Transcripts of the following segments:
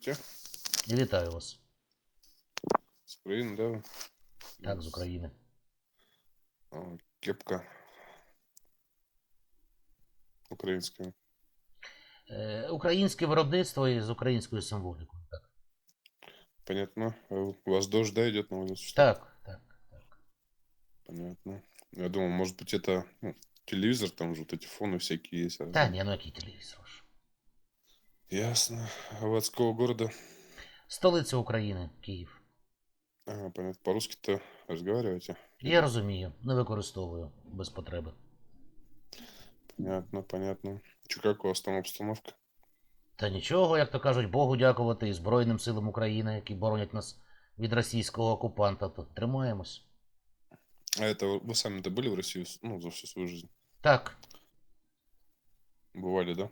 Здравствуйте. Вітаю вас. С Украины, да? вы? Так, з України. А, Кепка. Украинская. Е, українське виробництво і з українською символікою. Так, Понятно. А У вас дождь, да, идет на улице? что ли? так, так. так. Понятно. Я думал, может быть, это ну, телевизор, там же вот эти фоны всякие есть. Та ні, ну який телевізор. ж. Ясно. А вы от какого города? Столиця України, Київ. А, понятно. По-русски-то разговариваете? Я розумію, не використовую без потреби. Понятно, понятно. Че, как у вас там обстановка? Та нічого, як то кажуть, Богу дякувати і Збройним силам України, які боронять нас від російського окупанта, то тримаємось. А это вы- вы сами-то были в России, с- ну, за всю свою жизнь? Так, Бывали, да?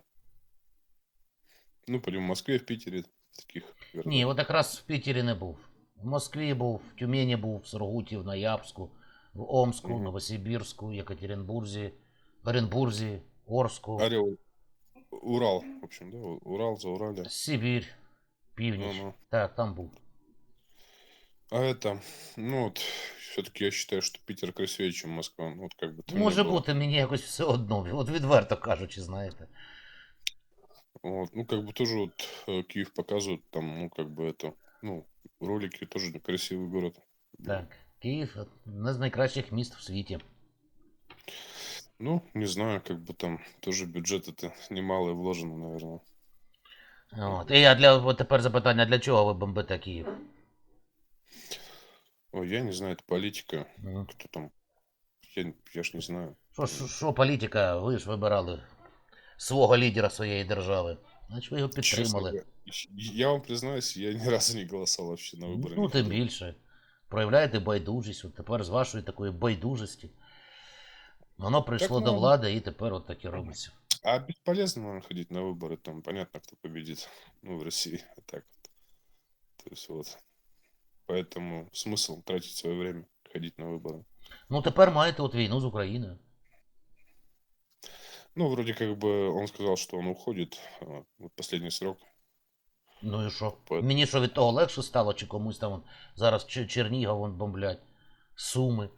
Ну, пойдем в Москве, в Питере, таких городах. ні, от якраз в Пітері не був. В Москві був, в Тюмені був, в Сургуті, в Ноябрьську, в Омську, Мгм. Новосибірську, Екатеринбурзі, Оренбурзі, Орську. Орел. Урал, в общем, да? У- Урал, за Урале. Сибір, північ. Ну-ну. Так, там був. А это, ну вот, все-таки я считаю, что Питер красивее, чем Москва. Ну, вот как бы там ни Може было. бути, мені якось все одно. От відверто кажучи, знаєте. Вот, ну, как бы тоже вот э, Киев показывают, там, ну, как бы это, ну, ролики тоже красивый город. Так, Київ одне з найкращих міст в світі. Ну, не знаю, как бы там тоже бюджет это немалый вложено, наверное. От. І я для от тепер запитання, для чого ви бомбите Київ? Ой, я не знаю, это политика. Мгм. Кто там? Я, я ж не знаю. Що, що, що політика, ви ж вибирали свого лідера своєї держави. Значить, ви його Честно, підтримали. я, я вам признаюсь, я ни разу не голосовал вообще на выборы. Ну, тим никогда. більше. Проявляєте байдужість. От тепер з вашої такої байдужості. Воно прийшло Так, до ну, влади і тепер от так і робиться. А бесполезно, наверное, ходить на выборы, там понятно, кто победит, ну, в России, а так вот. То есть вот, поэтому смысл тратить свое время, ходить на выборы. Ну тепер маєте от війну з Україною. Ну, вроде как бы он сказал, что он уходит, а, вот последний срок. Ну і що? По- Мені що від того легше стало, чи комусь там вон, зараз Чер- Чернігов вон бомблять, Суми.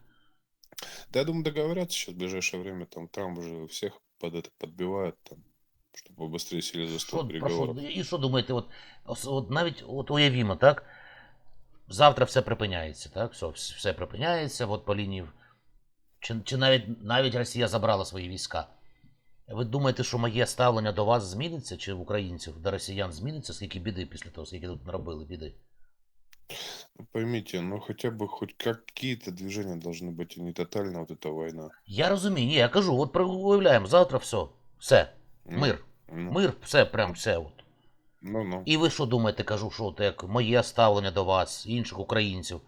Да, я думаю, договорятся сейчас в ближайшее время, там Трамп уже всех под это подбивает, там, чтобы побыстрее сели за стол Що, про переговоров. що, і що думаєте, от, ос- от навіть от уявімо, так? Завтра все припиняється, так? Все, вс- все припиняється, от по лінії. Чи, чи навіть, навіть Росія забрала свої війська. Ви думаєте, що моє ставлення до вас зміниться, чи українців, до росіян зміниться, скільки біди після того, скільки тут наробили біди? Ну, Поймите, ну хотя бы хоть какие-то движения должны быть, а не тотально вот эта война. Я розумію, ні, я кажу, от про- уявляємо, завтра все, все, Ну, мир, Ну, мир, все, прям все. От. ну, ну. І ви що думаєте, кажу, що от як моє ставлення до вас, інших українців,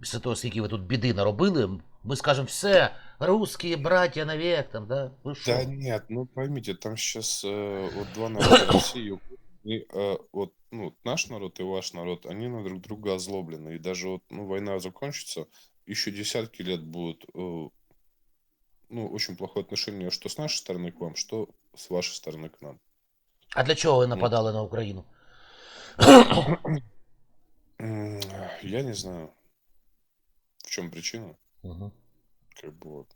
після того, скільки ви тут біди наробили, ми скажемо, все, русські браття навек, там, да? Що? Да нет, ну поймите, там сейчас вот два народа России, и, э, вот ну, наш народ и ваш народ, они на друг друга озлоблены. И даже вот ну, война закончится, еще десятки лет будут э, ну, очень плохое отношение, что с нашей стороны к вам, что с вашей стороны к нам. А для чого ви нападали на Україну? М, Я не знаю, в чем причина. Угу. Как бы вот.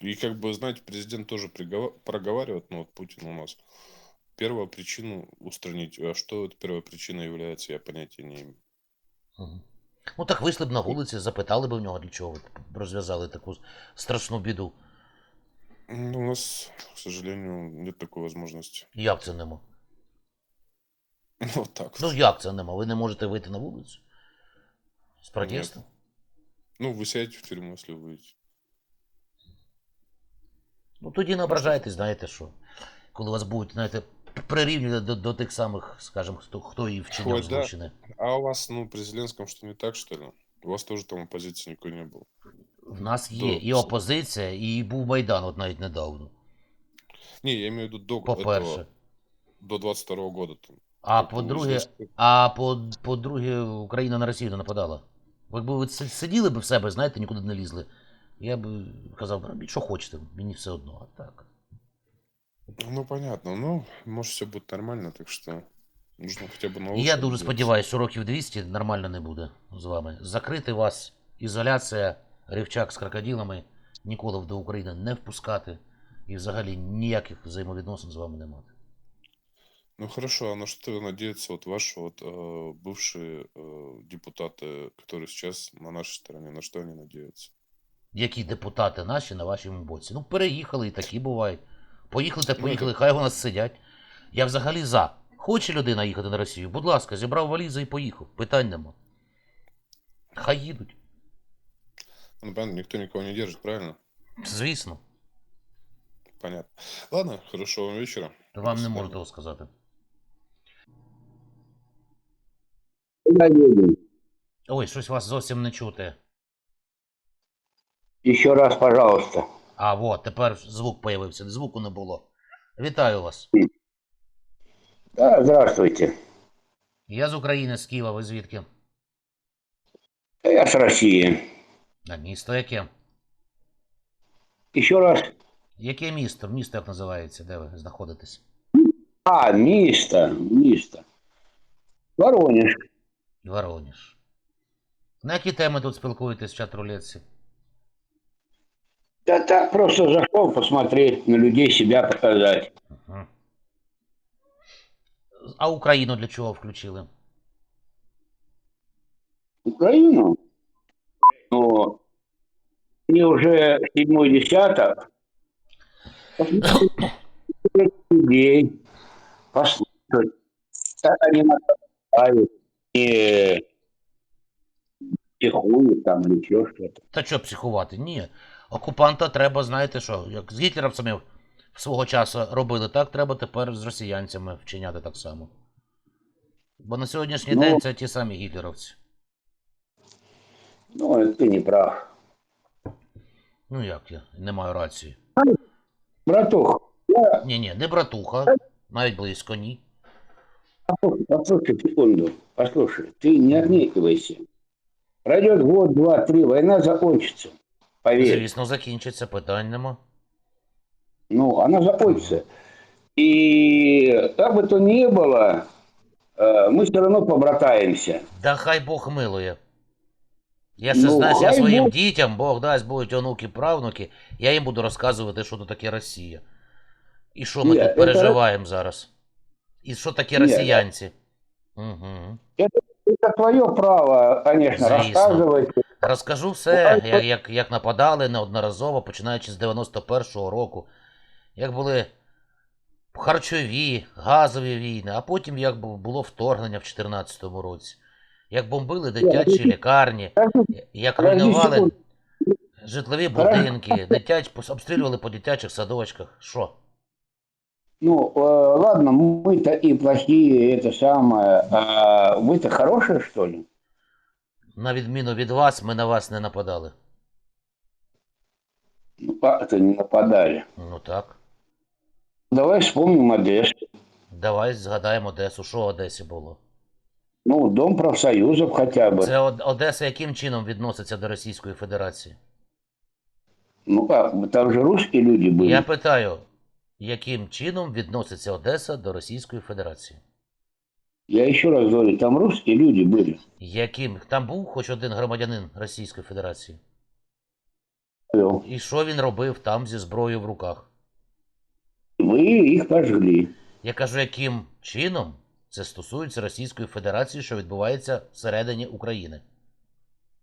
И как бы, знаете, президент тоже пригова- проговаривает, ну вот Путин у нас, первую причину устранить. А что эта первая причина является, я понятия не имею. Угу. Ну так вийшли б на вулиці, запитали б у нього, для чого ви розв'язали таку страшну біду. Ну, у нас, к сожалению, нет такой возможности. Як це нема? Вот так. Ну як це нема? Ви не можете вийти на вулицю? З протестом? Ну, вы сядете в тюрьму, если вы выйдете. Ну тоді не ображайтесь, знаєте що. Коли вас будуть, знаєте, прирівнювати до, до тих самих, скажімо, хто, хто і вчиняв Ой, да. А у вас, ну, при Зеленском что не так, что ли? У вас тоже там оппозиции никакой не было. В нас є До- і опозиція, і був Майдан, от навіть недавно. Не, я имею в виду до По-перше. до 22 года. Там. А по-друге, а по, по-друге, Україна на Росію не нападала. Якби ви сиділи б в себе, знаєте, нікуди не лізли. Я б казав, робіть, що хочете, мені все одно. А так. Ну, понятно. Ну, может, все будет нормально, так что Нужно хотя бы І наушники я дуже делать. сподіваюся, що років 200 нормально не буде з вами. Закрити вас, ізоляція, рівчак з крокодилами, ніколи до України не впускати і взагалі ніяких взаємовідносин з вами не мати. Ну хорошо, а на что надеются вот ваши вот э, бывшие э, депутаты, которые сейчас на нашей стороне, на что они надеются? Які депутати наші на вашому боці? Ну, переїхали і такі бувають. Поїхали та Ну, поїхали, хай у нас сидять. Я взагалі за. Хоче людина їхати на Росію? Будь ласка, зібрав валізи і поїхав. Питань нема. Хай їдуть. Ну, понятно, никто никого не держит, правильно? Звісно, Понятно. Ладно, хорошего вам вечера. вам не можу того сказати. Едем? Ой, щось вас зовсім не чути. Еще раз, пожалуйста. А, вот, тепер звук появився, звуку не було. Вітаю вас. Да, здравствуйте. Я з України, з Києва, ви звідки? Я с России. А місто яке? Еще раз. Яке місто? Місто як називається, де ви знаходитесь? А, Мисто. Мисто. Воронеж. Воронеж. На які теми тут спілкуєтесь в чат-рулетці? Да так, просто зашел посмотреть на людей, себя показать. Угу. А Україну для чого включили? Украину. Но мне уже седьмой десяток. Людей. Послушать. Они нападают. Не психуют там или еще что-то. Та що психувати? Ні. Окупанта треба, знаєте що, як з гітлерівцями свого часу робили, так треба тепер з росіянцями вчиняти так само. Бо на сьогоднішній Ну. день це ті самі гітлерівці. Ну, ты не прав. Ну як я, не маю рації. Братух, Ні, ні, не братуха, навіть близько ні. послушай секунду, послушай, ты не отнекивайся. Пройдет год, два, три, война закончится. Поверь. Звісно, закінчиться, питань нема. Ну, она закончится. И как бы то ни было, э, мы все равно побратаемся. Да хай Бог милує. Я ще Ну, знаєш, я хай своїм Бог. дітям, Бог дасть, будуть онуки, правнуки, я їм буду розказувати, що то таке Росія. І що ми Ні, тут це- переживаємо зараз. І що таке Ні, росіянці. Угу. Это твое право, конечно, Звісно. рассказывать. Розкажу все, Ну, як, як, як нападали неодноразово, починаючи з 91-го року, як були харчові, газові війни, а потім як бу- було вторгнення в 2014 році. Як бомбили дитячі лікарні, як Подожди руйнували секунду. житлові Подожди. будинки, дитяч, обстрілювали по дитячих садочках. Що? Ну, э, ладно, мы-то и плохие, это самое. А вы-то хорошие, что ли? На відміну від вас, ми на вас не нападали. Ну, как-то не нападали. Ну так. Давай вспомним Одессу. Давай згадаємо Одесу. Що в Одесі було? Ну, Дом профсоюзов хотя бы. Це Од- Одеса яким чином відноситься до Російської Федерації? Ну как, там же русские люди были. Я питаю, яким чином відноситься Одеса до Російської Федерації? Я еще раз говорю, там русские люди были. Яким? Там був хоч один громадянин Російської Федерації? Всё. І що він робив там зі зброєю в руках? Вы их пожгли. Я кажу, яким чином це стосується Російської Федерації, що відбувається всередині України?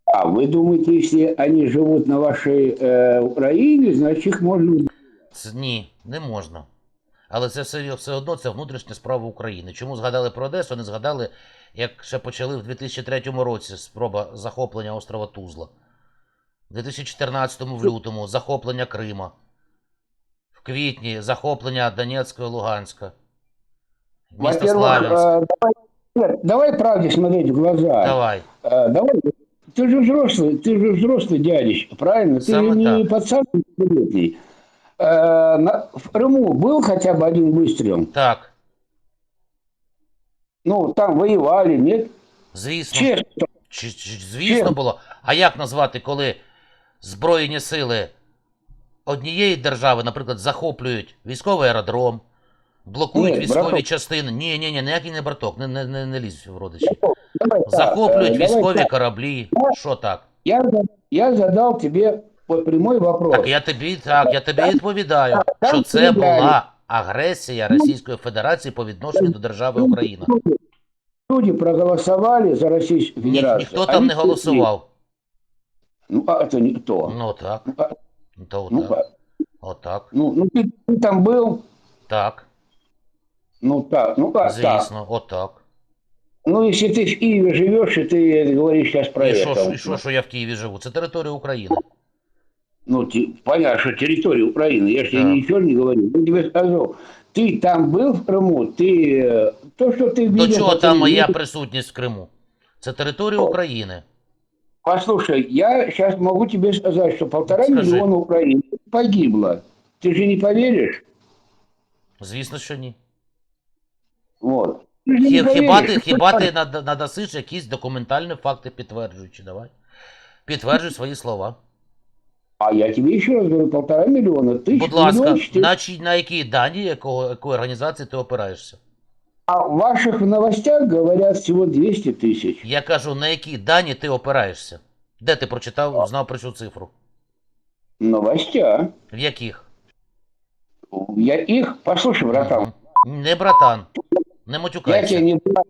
А вы думаете, если они живут на вашей э, Украине, значит их можно... Це, ні, не можна. Але це все, все одно це внутрішня справа України. Чому згадали про Одесу, не згадали, як ще почали в 2003 році спроба захоплення острова Тузла. В 2014 в лютому захоплення Крима. В квітні захоплення Донецька і Луганська. Місто Во-первых, Славянськ. э, давай, нет, давай правде смотреть в глаза. Давай. Э, давай, ты же взрослый, ты же взрослый дядечка, правильно? Ты Самое же не так. пацан пятилетний. Э, на- в Крыму был хотя бы один выстрел? Так, Ну, там воевали, нет? звісно. Честно. Чи, чи- звісно Чим? було. А як назвати, коли Збройні сили однієї держави, наприклад, захоплюють військовий аеродром, Блокують Ні, військові браток. частини. Ні, ні, ні, ніякий не браток, не, не, не, не лізь в родичі. Давай так, Захоплюють э, давай військові так. кораблі. Що так? Я, за- я задал тебе вот прямой вопрос. Так я тобі так, я тобі відповідаю, там що це стріляють. була агресія Російської Федерації по відношенню до держави Україна. Люди, люди проголосовали за Российскую Ні, Федерацию. ніхто там Они не голосував. Ну, а это не то. Ну так. Ну, а- Ну, то ну, отак. а- Отак. ну, ну, ты, ты там был? Так. Ну, так. Ну, как так? Звісно, отак. Ну, если ты в Киеве живешь, и ты говоришь сейчас про І это. що, ж- і що, що я в Києві живу? Це територія України. Ну, те- понятно, что территория Украины. Я же тебе Да. ничего не говорю. Я тебе сказал, ты там был в Крыму, ты... э, То, что ты До видел... чого по там моя телевизору- присутність в Криму? Це територія України. Послушай, я сейчас могу тебе сказать, что полтора Скажи. миллиона украинцев погибло. Ты же не поверишь? Звісно, що ні. Вот. Ты же не Хі- Хіба ти, поверишь. хіба ти нада- надасиш якісь документальні факти підтверджуючи, давай. Підтверджуй свої слова. А я тебе еще раз говорю, полтора миллиона. Тысяч, Будь ласка, миллион четыре. на, чі- на які дані якого, якої організації ти опираєшся? А в ваших новостях говорят всего 200 тысяч. Я кажу, на які дані ти опираєшся? Де ти прочитав, знав про цю цифру? Новостя. В яких? Я их... Послушай, братан, Мгм. Не братан. Не я матюкайся. тебе не брат.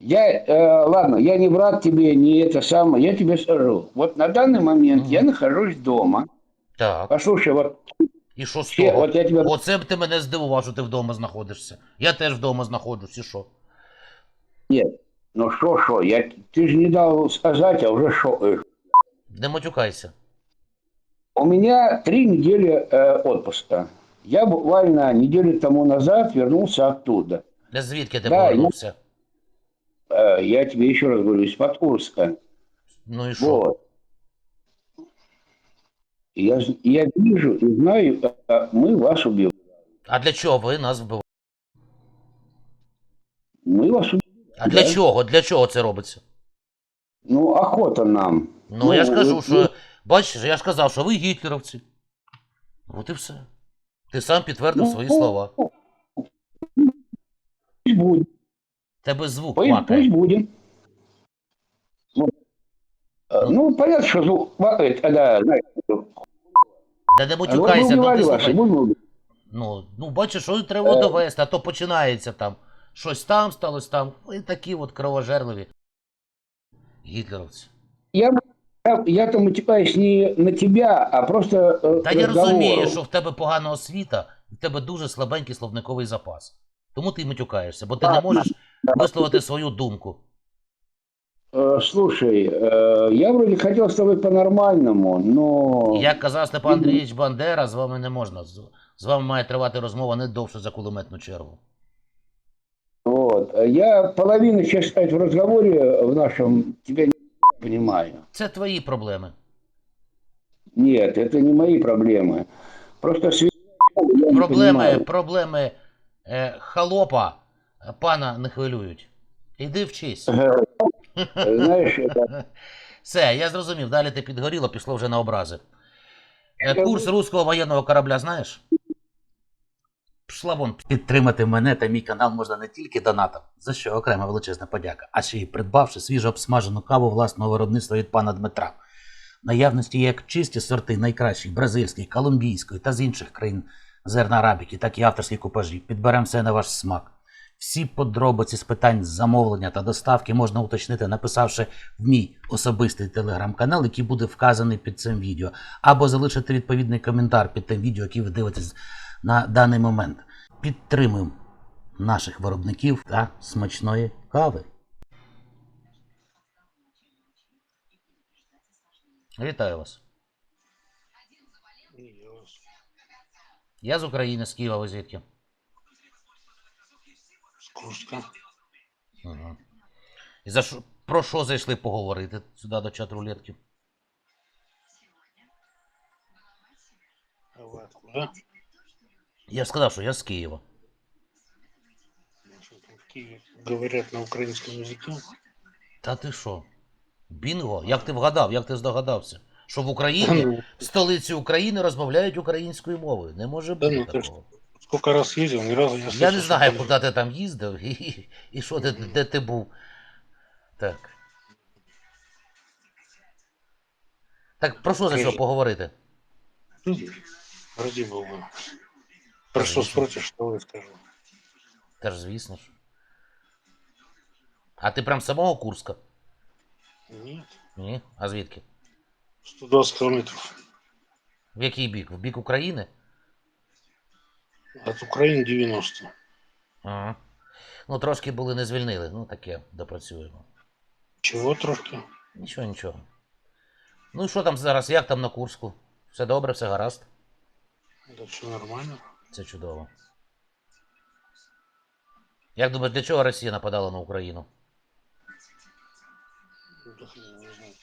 Я, э, ладно, я не брат тебе, не это самое. Я тебе скажу. Вот на данный момент Мгм. я нахожусь дома. Так. Послушай, вот, І що з все, того? вот я тебе... Оце б ти мене здивував, що ти вдома знаходишся. Я теж вдома знаходжусь, і що? Нет, ну что, что, я... ты же не дал сказать, а уже что. э, Не матюкайся. У меня три недели э, отпуска. Я буквально неделю тому назад вернулся оттуда. Де звідки ти Да, повернувся? Э, я тебе еще раз говорю, из-под Курска. Ну і що? Вот. Я, ж- я вижу и знаю, э, мы вас убили. А для чого ви нас вбиваєте? Мы вас убили. А для Да. чого? Для чого це робиться? Ну, охота нам. Ну, я ж кажу, ну, що. Бачиш, я ж казав, що ви гітлеровці. От і все. Ти сам підтвердив ну, свої ну, слова. Пусть будет. Тебе звук Пусть, плакає. пусть будет. Вот. Э, Ну, понятно, что звук плакает, когда, знаешь, Да не а вы матюкайся, ну убивали ти вас, слухай. будем убивать. Ну, ну бачиш, що треба Е. довести, а то починається там. Щось там сталося там. І такі от кровожерливі. Гітлеровці. Я, я, я там утекаюсь не на тебя, а просто э, Та я разговором. розумію, що в тебе погана освіта, в тебе дуже слабенький словниковий запас. Тому ти й матюкаєшся, бо ти не Ладно. можеш висловити свою думку. Э, слушай, э, я вроде хотел с тобой по-нормальному, но... Як казав Степан Андрійович Бандера, з вами не можна. З, з вами має тривати розмова не довше за кулеметну чергу. Вот. э, Я половину, честно сказать, в разговоре в нашем тебя не понимаю. Це твої проблеми. Нет, это не мои проблемы. Просто связь я не Проблеми, понимаю. проблеми е, холопа е, пана не хвилюють. Іди вчись. Э, Знаешь, это... Все, я зрозумів. Далі ти підгоріло, пішло вже на образи. Е, Курс руського воєнного корабля знаєш? Пішла вон. Підтримати мене та мій канал можна не тільки донатом, за що окрема величезна подяка, а ще й придбавши свіжо обсмажену каву власного виробництва від пана Дмитра. Наявності як чисті сорти найкращих бразильської, колумбійської та з інших країн зерна арабіки, так і авторські купажі. Підберемо все на ваш смак. Всі подробиці з питань замовлення та доставки можна уточнити, написавши в мій особистий телеграм-канал, який буде вказаний під цим відео, або залишити відповідний коментар під тим відео, яке ви дивитесь на даний момент. Підтримуємо наших виробників та смачної кави. Вітаю вас. Я з України, з Києва, ви звідки? Курська. Ага. І за що, про що зайшли поговорити сюди до чат рулетки? А вы откуда? Я ж сказав, що я з Києва. Ну, там в Киеве говорят на украинском языке. Та ти що? Бінго? Як ти вгадав, як ти здогадався? Що в Україні, Ну, в столиці України розмовляють українською мовою. Не може Да бути ну, такого. Сколько раз ездил, ни разу не Я не знаю, там- куди ти там їздив і, і що ти, де ти був. Так. Так про що за що поговорити? Ну, Ради бога. Про что спросишь, что я скажу. Та ж звісно ж. А ти прям з самого Курска? Нет. Ні? А звідки? 120 километров. В який бік? В бік України? От Украины 90. Ага. Ну, трошки були не звільнили. Ну, таке, допрацюємо. Чего трошки? Нічого, нічого. Ну і що там зараз? Як там на Курску? Все добре, все гаразд? Да все нормально. Це чудово. Як думаєш, для чого Росія нападала на Україну? Ну, да хрен его знает.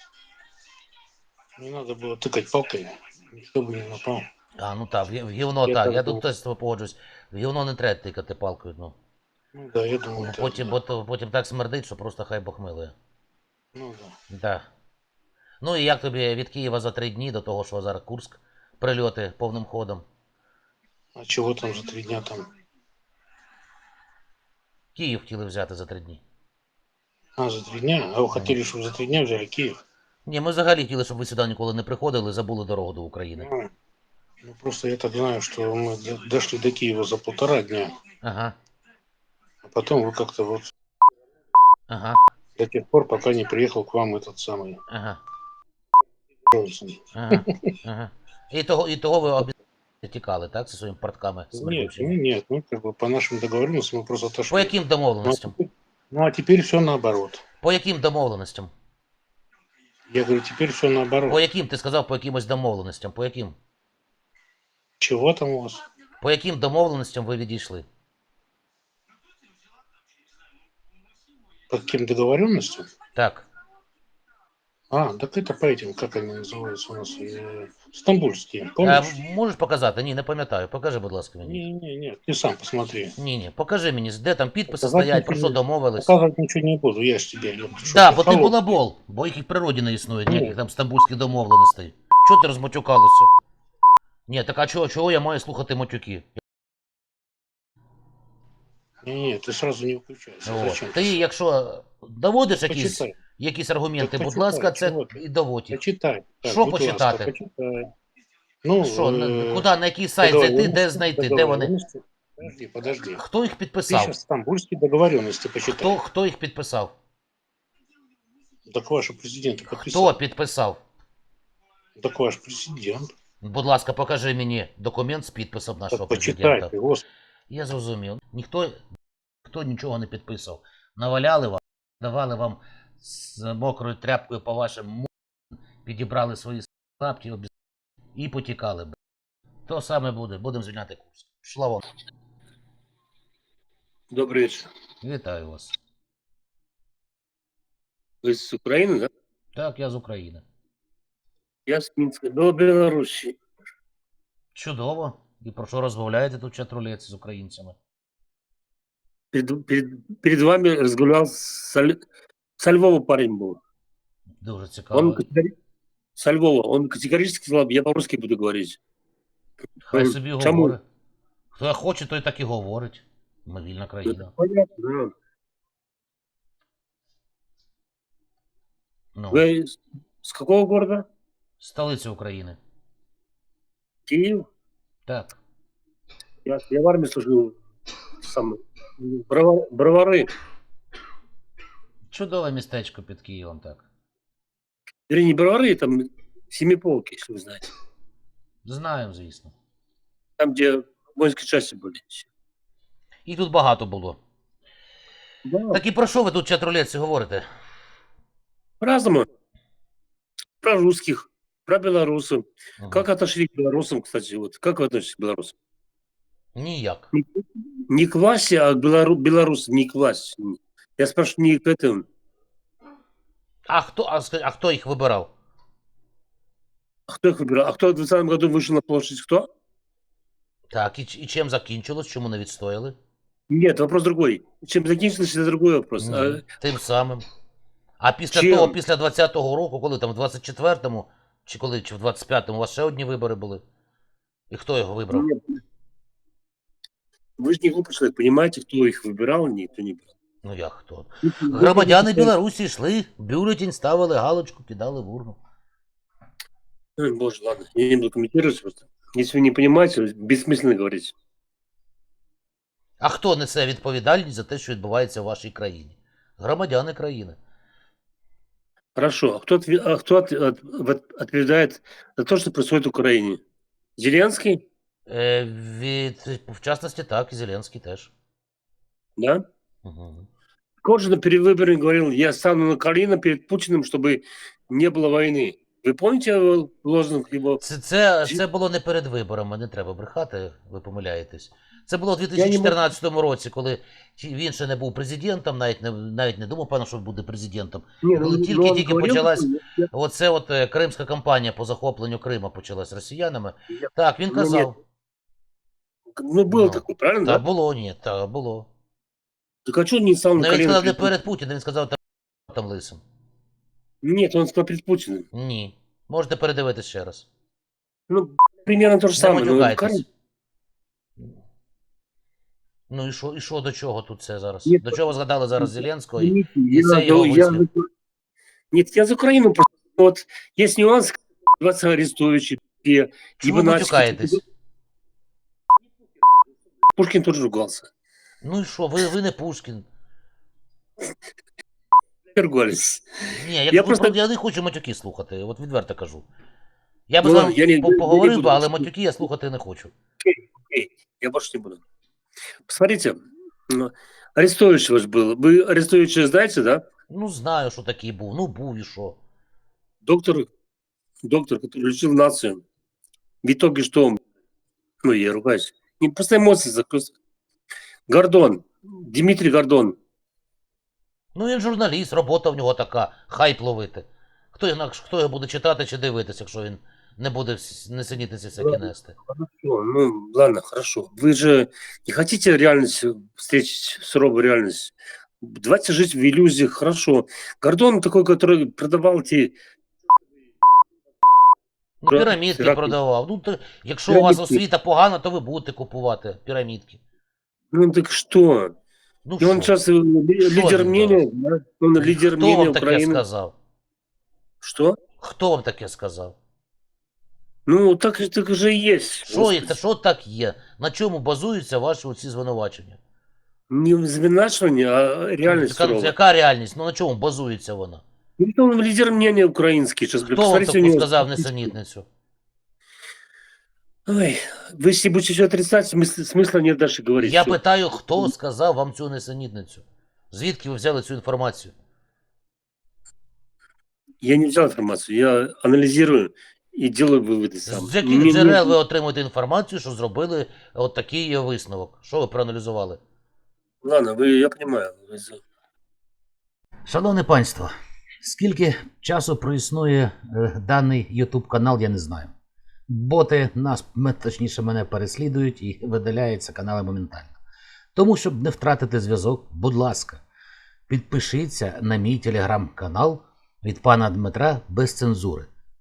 Не надо было тыкать палкой, никто бы не напал. А, ну так, в гі- в гівно Я так. так Я тут теж з тобою погоджуюсь. В гівно не треба тикати палкою. Ну. Ну да, я думаю, Ну, так, потім, да. бо, то- потім так смердить, що просто хай Бог милує. Ну да. Да. Ну і як тобі від Києва за три дні до того, що зараз Курск, прильоти повним ходом. А чего там за три дня там? Київ хотіли взяти за три дні. А, за три дня? А вы хотели, чтобы за три дня взяли Киев? Ні, ми взагалі хотіли, щоб ви сюди ніколи не приходили, забули дорогу до України. А, Ну, просто я так знаю, что мы д- дошли до Киева за полтора дня, Ага, а потом вы как-то вот ага, до тех пор, пока не приехал к вам этот самый ага, Джонсон. ага, ага. І того, і того ви обі... тікали, так? Зі своїми портками Нет, ну смердючими. нет, ну как бы по нашим договоренностям мы просто отошли. По яким Ну, а домовленостям? теперь, ну а теперь все наоборот. По яким домовленостям? Я говорю, теперь все наоборот. По яким ти сказав по якимось домовленостям? По яким? Чего там у вас? По яким домовленостям ви відійшли? По каким договоренностям? Так. А, так это по этим, как они называются у нас, э, стамбульские, А, помнишь? можеш показати? Ні, не пам'ятаю. Покажи, будь ласка, мені. Не, не, не, ты сам посмотри. Ні, ні, покажи мені, де там підписи Показати стоять, про нічого що не- домовились. Показывать ничего не буду, я ж тебе... ну, что Да, ты, бо ти холоп? балабол, бо їх і в природі не існує, Ні. ніяких там стамбульських домовленостей. Чого ти розматюкалося? Ні, так а чого, чого я маю слухати матюки? Не, не, ты сразу не выключайся. От. Зачем? Ти, якщо доводиш якісь, Почитай, якісь аргументи, Так будь почитай, ласка, це чого ти? і доводь їх. почитай. Так, Що будь ласка, почитати? почитай. Ну, Що, на- э, куди, на який сайт зайти, де договоренности, знайти, де вони? договоренности. Подожди, подожди. Хто їх Ты підписав? сейчас стамбульские договоренности почитай. Хто, хто їх підписав? Так ваш президент Хто подписал. підписав? Так ваш президент. Будь ласка, покажи мені документ з підписом нашого Так почитай, президента. ты, господи. Я зрозумів. Ніхто, ніхто нічого не підписав. Наваляли вам, давали вам з мокрою тряпкою по вашим му... підібрали свої лапті обіз... і потікали. б. То саме буде. Будемо звільняти курс. Пішла вон. Добрый вечер. Вітаю вас. Вы с Украины, да? Так, я з України. Я с Минска. До Беларуси. Чудово. І про що розмовляєте тут в чатрулеці з українцями? Перед, перед, перед вами разговаривал со, Ль- со Львова парень был. Дуже цікаво. Он категори- со Львова. Он категорически сказал, я по-русски буду говорить. Хай Чому? собі говорить. Хто хоче, той так і говорить. Ми вільна країна. Понятно, да. Ну, Вы с- с какого города? столиця України. Киев? Так. Я, я в армии служил. Сам, Брова- Бровары. Чудове містечко під Києвом, так. Вернее, не Бровары, там Семиполки, если вы знаете. Знаємо, звісно. Там, где воинские части были. І тут багато було. Да, Так і про що ви тут в чатрулетці говорите? по-разному. Про русских, про белорусов. Мгм. Как отошли к белорусам, кстати, вот как вы относитесь к белорусам? Ніяк. Не к власти, а к белору... белорусам, не к власти. Я спрашиваю не к этому. А хто, а, ска- а хто їх вибирав? А кто их выбирал? А кто в 2020 году вышел на площадь? Кто? Так, і, ч- і чим закінчилось, чому не відстояли? Нет, вопрос другой. Чем закончился, это другой вопрос. Ні, А, Тим самим. А після Чим? того, після 20-го року, коли там в 24-му, чи коли, чи в 25-му, у вас ще одні вибори були? І хто його вибрав? нет. Вы же не глупый человек, понимаете, кто их выбирал, никто не брал. Ну як хто? Вы- Громадяни вы- Білорусі йшли, бюлетень ставили, галочку, кидали в урну. Ой, Боже, ладно, я не буду комментировать просто. Если вы не понимаете, бессмысленно говорить. А хто несе відповідальність за те, що відбувається в вашій країні? Громадяни країни. Хорошо, а кто, отве- а кто от- от- вот отвечает за то, что происходит в Украине? Зеленский, Е, від, в частності, так, і Зеленський теж. да? Угу. Он же на перевыборах говорил, я стану на колено перед Путиным, чтобы не было войны. Вы помните его лозунг его? Це, це, це було не перед виборами, не треба брехати, ви помиляєтесь. Це було у Я не 2014 році, коли чи- він ще не був президентом, навіть не, навіть не думав, певно, що буде президентом. Не, Ну, ну, тільки- ну, он тільки говорил, почалась- что я- Оце от е, кримська кампанія по захопленню Крима почалась росіянами. Я- Так, він Ну, казав. Ну, был Ну, такой, правильно? Та Да? було, ні, та було. Так а что он не стал на Ну, він колено сказав не перед перед Путіним, він сказав там, там лисим. Путиным? Нет, он сказал перед Путиным. Ні. Можете передивитись ще раз. Ну, примерно то же Не Ну і що, і що до чого тут це зараз? Ні, До чого згадали зараз Зеленського? і- Извините, и я, за его я- за Украину просто. Вот есть нюанс, 20 Арестовичи, и Чому ви Ибанацкий. матюкаєтесь? Пушкин тоже ругался. Ну і що, ви, ви не Пушкін. Ні, я, Я просто- я не хочу матюки слухати, от відверто кажу. Я би Ну з вами я не- по- я не поговорив, буду але матюки я слухати не хочу. Окей, я больше не буду. Посмотрите, м, Арестович ваш был. Вы Арестовича знаете, да? Ну, знаю, що такий був. Ну, був і що. Доктор, доктор, который лечил нацию. В итоге что он? Ну, я ругаюсь. Не просто эмоции закрылся. Гордон. Дмитрий Гордон. Ну, він журналіст, робота в нього така, хайп ловити. Хто інакше, хто його буде читати чи дивитися, якщо він не буде вс- несенітниці всякі Ладно. нести. Хорошо, ну, ладно, хорошо. Вы же не хотите реальность э, встретить, суровую реальность? Давайте жить в иллюзиях, хорошо. Гордон такой, который продавал эти... Ну, Про- пірамідки Пірамід- продавав. Ну, то, якщо у вас Пірамідки. освіта погана, то ви будете купувати пірамідки. Ну, так что? Ну, И он що? сейчас э, ли- Что лидер он мнения, да? Он лидер Хто мнения вам таке Украины. сказав? Что? Хто вам таке сказав? Ну, так, так же и есть. Що, Господи. це, що так є? На чому базуються ваші оці звинувачення? Не звинашивание, а реальность яка, сурова. яка реальність? Ну на чому базується вона? Ну, он лидер мнения украинский. Сейчас, Хто вам посмотрите, у таку него- сказав несенітницю? Ой, вы если будете все отрицать, смысла, смысла нет дальше говорить. Я Всё. питаю, хто сказав вам цю несенітницю? Звідки ви взяли цю інформацію? Я не взял информацию, я анализирую и делаю выводы сам. З яких Не- джерел не- ви отримуєте інформацію, що зробили от такий висновок? Що ви проаналізували? Ладно, вы, я понимаю. вы за- Шановне панство, скільки часу проіснує е, даний YouTube канал, я не знаю. Боти нас, м- точніше, мене переслідують і видаляються канали моментально. Тому, щоб не втратити зв'язок, будь ласка, підпишіться на мій телеграм-канал від пана Дмитра без цензури,